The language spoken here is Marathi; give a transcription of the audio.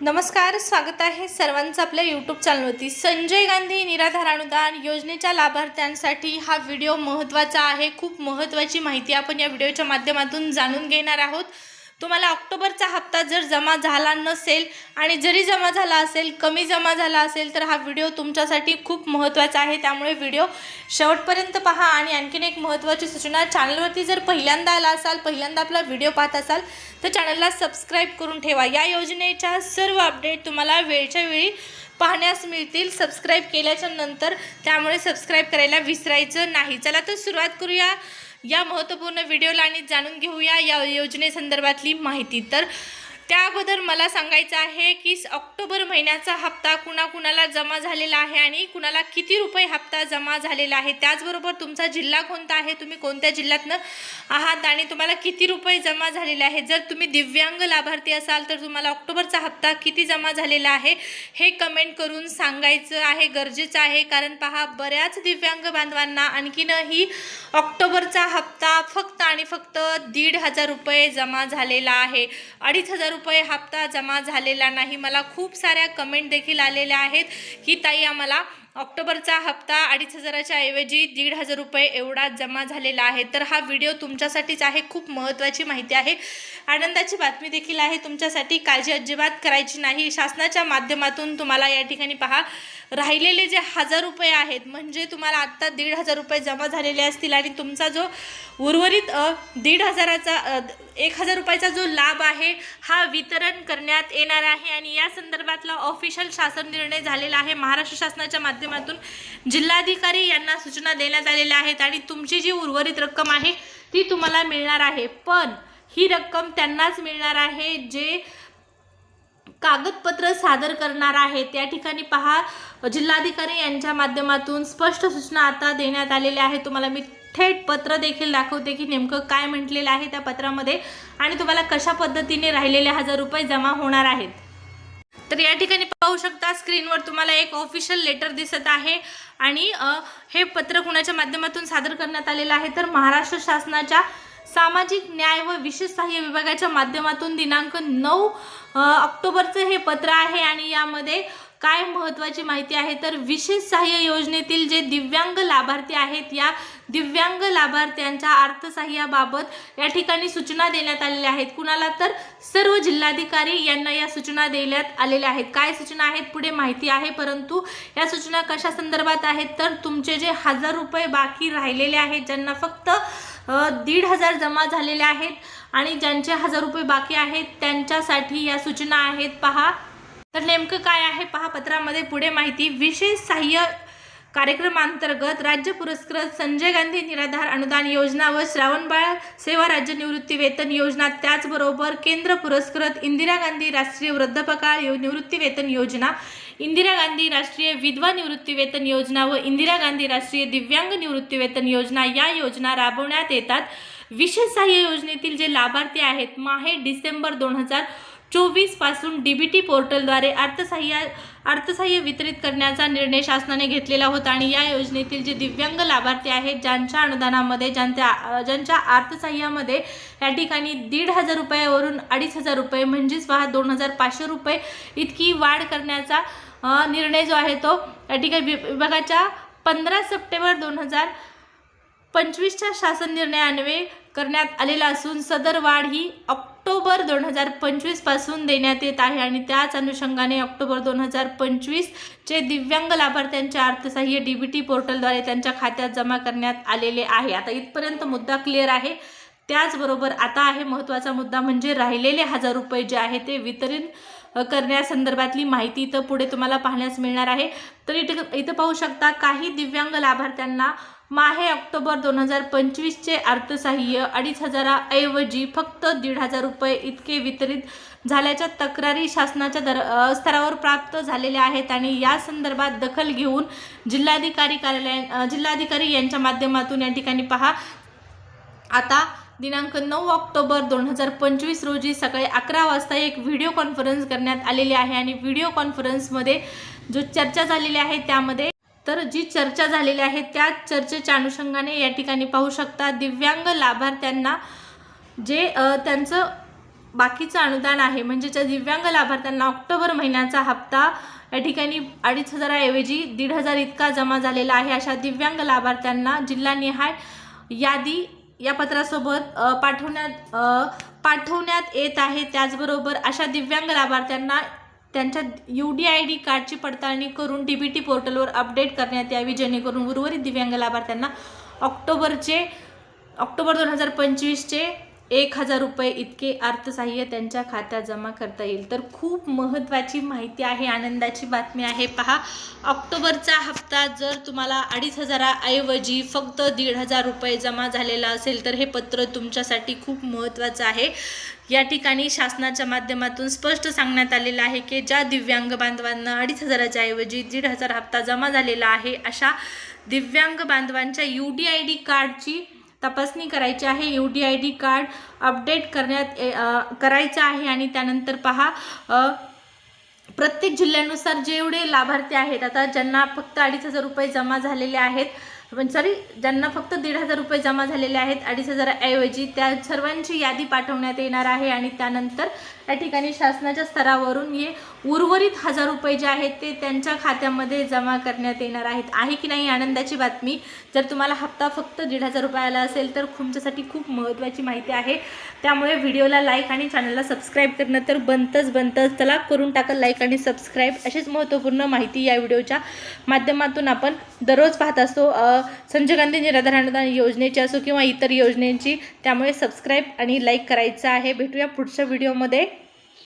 नमस्कार स्वागत आहे सर्वांचं आपल्या यूट्यूब चॅनलवरती संजय गांधी निराधार अनुदान योजनेच्या लाभार्थ्यांसाठी हा व्हिडिओ महत्त्वाचा आहे. खूप महत्त्वाची माहिती आपण या व्हिडिओच्या माध्यमातून जाणून घेणार आहोत. तुम्हाला ऑक्टोबरचा हप्ता जर जमा झाला नसेल आणि जरी जमा झाला असेल कमी जमा झाला असेल तर हा व्हिडिओ तुमच्यासाठी खूप महत्त्वाचा आहे. त्यामुळे व्हिडिओ शेवटपर्यंत पहा आणि आणखीन एक महत्त्वाची सूचना चॅनलवरती जर पहिल्यांदा आला असाल पहिल्यांदा आपला व्हिडिओ पाहत असाल तर चॅनलला सबस्क्राईब करून ठेवा. या योजनेच्या सर्व अपडेट तुम्हाला वेळच्या वेळी पाहण्यास मिळतील. सबस्क्राईब केल्याच्यानंतर त्यामुळे सबस्क्राईब करायला विसरायचं नाही. चला तर सुरुवात करूया. या महत्त्वपूर्ण व्हिडिओला आणि जाणून घेऊया या योजनेसंदर्भातली माहिती. तर त्या अगोदर मला सांगायचं आहे की ऑक्टोबर महिन्याचा हप्ता कुणाकुणाला जमा झालेला आहे आणि कुणाला किती रुपये हप्ता जमा झालेला आहे? त्याचबरोबर तुमचा जिल्हा कोणता आहे? तुम्ही कोणत्या जिल्ह्यातनं आहात आणि तुम्हाला किती रुपये जमा झालेले आहे? जर तुम्ही दिव्यांग लाभार्थी असाल तर तुम्हाला ऑक्टोबरचा हप्ता किती जमा झालेला आहे? हे कमेंट करून सांगायचं आहे गरजेचं आहे. कारण पहा बऱ्याच दिव्यांग बांधवांना आणखीनही ऑक्टोबरचा हप्ता फक्त आणि फक्त दीड हजार रुपये जमा झालेला आहे. अडीच हजार रुपये हप्ता जमा झालेला नाही. मला खूप साऱ्या कमेंट देखील आलेल्या आहेत. की ताई आम्हाला ऑक्टोबरचा हप्ता अडीच हजाराच्या ऐवजी दीड हजार रुपये एवढा जमा झालेला आहे. तर हा व्हिडिओ तुमच्यासाठीच आहे खूप महत्त्वाची माहिती आहे. आनंदाची बातमी देखील आहे तुमच्यासाठी काळजी अजिबात करायची नाही. शासनाच्या माध्यमातून तुम्हाला या ठिकाणी पहा राहिलेले जे हजार रुपये आहेत म्हणजे तुम्हाला आत्ता दीड हजार रुपये जमा झालेले असतील आणि तुमचा जो उर्वरित दीड हजाराचा एक हजार रुपयाचा जो लाभ आहे हा वितरण करण्यात येणार आहे. आणि या संदर्भातला ऑफिशियल शासन निर्णय झालेला आहे. महाराष्ट्र शासनाच्या माध्यमातून जिल्हाधिकारी यांना सूचना देण्यात आलेल्या आहेत आणि तुमची जी उर्वरित रक्कम आहे ती तुम्हाला मिळणार आहे. पण ही रक्कम त्यांनाच मिळणार आहे जे कागदपत्र सादर करणार आहे त्या ठिकाणी पहा जिल्हाधिकारी यांच्या माध्यमातून स्पष्ट सूचना आता देण्यात आलेल्या आहेत. तुम्हाला मी थेट पत्र देखील दाखवते की नेमकं काय म्हटलेलं आहे त्या पत्रामध्ये आणि तुम्हाला कशा पद्धतीने राहिलेले हजार रुपये जमा होणार आहेत. तर या ठिकाणी पाहू शकता स्क्रीनवर तुम्हाला एक ऑफिशियल लेटर दिसत आहे. आणि हे पत्र कुणाच्या माध्यमातून सादर करण्यात आलेलं आहे? तर महाराष्ट्र शासनाच्या सामाजिक न्याय व विशेष सहाय्य विभागाच्या माध्यमातून दिनांक नऊ ऑक्टोबरचं हे पत्र आहे. आणि यामध्ये काय महत्त्वाची माहिती आहे? तर विशेष सहाय्य योजनेतील जे दिव्यांग लाभार्थी आहेत या दिव्यांग लाभार्थ्यांच्या अर्थसहाय्याबाबत या ठिकाणी सूचना देण्यात आलेल्या आहेत. कुणाला तर सर्व जिल्हाधिकारी यांना या सूचना देण्यात आलेल्या आहेत. काय सूचना आहेत? पुढे माहिती आहे परंतु या सूचना कशा संदर्भात आहेत? तर तुमचे जे हजार रुपये बाकी राहिलेले आहेत ज्यांना फक्त दीड हजार जमा झालेले आहेत आणि ज्यांचे हजार रुपये बाकी आहेत त्यांच्यासाठी या सूचना आहेत. पहा तर नेमकं काय आहे? पहा पत्रामध्ये पुढे माहिती. विशेष सहाय्य कार्यक्रमांतर्गत राज्य पुरस्कृत संजय गांधी निराधार अनुदान योजना व श्रावणबाळ सेवा राज्य निवृत्ती वेतन योजना त्याचबरोबर केंद्र पुरस्कृत इंदिरा गांधी राष्ट्रीय वृद्धपकाळ यो निवृत्ती वेतन योजना इंदिरा गांधी राष्ट्रीय विधवा निवृत्ती वेतन योजना व इंदिरा गांधी राष्ट्रीय दिव्यांग निवृत्ती वेतन योजना या योजना राबवण्यात येतात. विशेष सहाय्य योजनेतील जे लाभार्थी आहेत माहे डिसेंबर दोन हजार चोवीसपासून डी बी टी पोर्टलद्वारे अर्थसहाय्य अर्थसहाय्य वितरित करण्याचा निर्णय शासनाने घेतलेला होता आणि या योजनेतील जे दिव्यांग लाभार्थी आहेत ज्यांच्या अनुदानामध्ये ज्यांच्या ज्यांच्या अर्थसहाय्यामध्ये या ठिकाणी दीड हजार रुपयावरून अडीच हजार रुपये म्हणजेच पहा दोन हजार पाचशे रुपये इतकी वाढ करण्याचा निर्णय जो आहे तो या ठिकाणी वि- विभागाच्या पंधरा सप्टेंबर दोन हजार पंचवीसच्या शासन निर्णयान्वये करण्यात आलेला असून सदर वाढ ही ऑक्टोबर दोन हजार पंचवीसपासून देण्यात येत आहे आणि त्याच अनुषंगाने ऑक्टोबर दोन हजार पंचवीसचे दिव्यांग लाभार्थ्यांचे अर्थसहाय्य डी बी टी पोर्टलद्वारे त्यांच्या खात्यात जमा करण्यात आलेले आहे. आता इथपर्यंत मुद्दा क्लिअर आहे. त्याचबरोबर आता आहे महत्त्वाचा मुद्दा म्हणजे राहिलेले हजार रुपये जे आहे ते वितरण करण्यासंदर्भातली माहिती इथं पुढे तुम्हाला पाहण्यास मिळणार आहे. तर इथं इथं पाहू शकता काही दिव्यांग लाभार्थ्यांना माहे ऑक्टोबर दोन हजार पंचवीसचे अर्थसाह्य अडीच हजाराऐवजी फक्त दीड हजार रुपये इतके वितरित झाल्याच्या तक्रारी शासनाच्या दर स्तरावर प्राप्त झालेल्या आहेत आणि या संदर्भात दखल घेऊन जिल्हाधिकारी कार्यालय जिल्हाधिकारी यांच्या माध्यमातून या ठिकाणी पहा. आता दिनांक नऊ ऑक्टोबर दोन हजार पंचवीस रोजी सकाळी अकरा वाजता एक व्हिडिओ कॉन्फरन्स करण्यात आलेली आहे आणि व्हिडिओ कॉन्फरन्समध्ये जो चर्चा झालेली आहे त्यामध्ये तर जी चर्चा झालेली आहे त्या चर्चेच्या अनुषंगाने या ठिकाणी पाहू शकता दिव्यांग लाभार्थ्यांना जे त्यांचं बाकीचं अनुदान आहे म्हणजे ज्या दिव्यांग लाभार्थ्यांना ऑक्टोबर महिन्याचा हप्ता या ठिकाणी अडीच हजाराऐवजी दीड हजार इतका जमा झालेला आहे. अशा दिव्यांग लाभार्थ्यांना जिल्हानिहाय यादी या पत्रासोबत पाठवण्यात पाठवण्यात येत आहे. त्याचबरोबर अशा दिव्यांग लाभार्थ्यांना त्यांच्या यू डी आय डी कार्डची पडताळणी करून डी बी टी पोर्टलवर अपडेट करण्यात यावी जेणेकरून उर्वरित दिव्यांग लाभार्थ्यांना ऑक्टोबरचे ऑक्टोबर दोन हजार पंचवीसचे एक हजार रुपये इतके अर्थसहाय्य त्यांच्या खात्यात जमा करता येईल. तर खूप महत्त्वाची माहिती आहे आनंदाची बातमी आहे. पहा ऑक्टोबरचा हप्ता जर तुम्हाला अडीच हजाराऐवजी फक्त दीड हजार रुपये जमा झालेला असेल तर हे पत्र तुमच्यासाठी खूप महत्त्वाचं आहे. या ठिकाणी शासनाच्या माध्यमातून स्पष्ट सांगण्यात आलेलं आहे की ज्या दिव्यांग बांधवांना अडीच हजाराच्या ऐवजी दीड हजार हप्ता जमा झालेला आहे अशा दिव्यांग बांधवांच्या यू डी आय डी कार्डची तपासणी करायची आहे. U D I D card update करण्यात करायचं आहे आणि त्यानंतर पहा प्रत्येक जिल्ह्यानुसार जेवढे लाभार्थी आहेत आता ज्यांना फक्त अडीच हजार रुपये जमा झालेले आहेत पण सॉरी ज्यांना फक्त दीड हजार रुपये जमा झालेले आहेत अडीच हजाराऐवजी त्या सर्वांची यादी पाठवण्यात येणार आहे आणि त्यानंतर या ठिकाणी शासनाच्या स्तरावरून हे उर्वरित हजार रुपये जे आहेत ते त्यांच्या खात्यामध्ये जमा करण्यात येणार आहेत. आहे की नाही आनंदाची बातमी? जर तुम्हाला हप्ता फक्त दीड हजार रुपये आला असेल तर तुमच्यासाठी खूप महत्त्वाची माहिती आहे. त्यामुळे व्हिडिओला लाईक आणि चॅनलला सबस्क्राईब करणं तर बनतंच बनतंच त्याला करून टाका लाईक आणि सबस्क्राईब. अशीच महत्त्वपूर्ण माहिती या व्हिडिओच्या माध्यमातून आपण दररोज पाहत असतो. संजय गांधी निराधार अनुदान योजनेची असो किंवा इतर योजनेची त्यामुळे सबस्क्राईब आणि लाईक करायचं आहे. भेटूया पुढच्या व्हिडिओमध्ये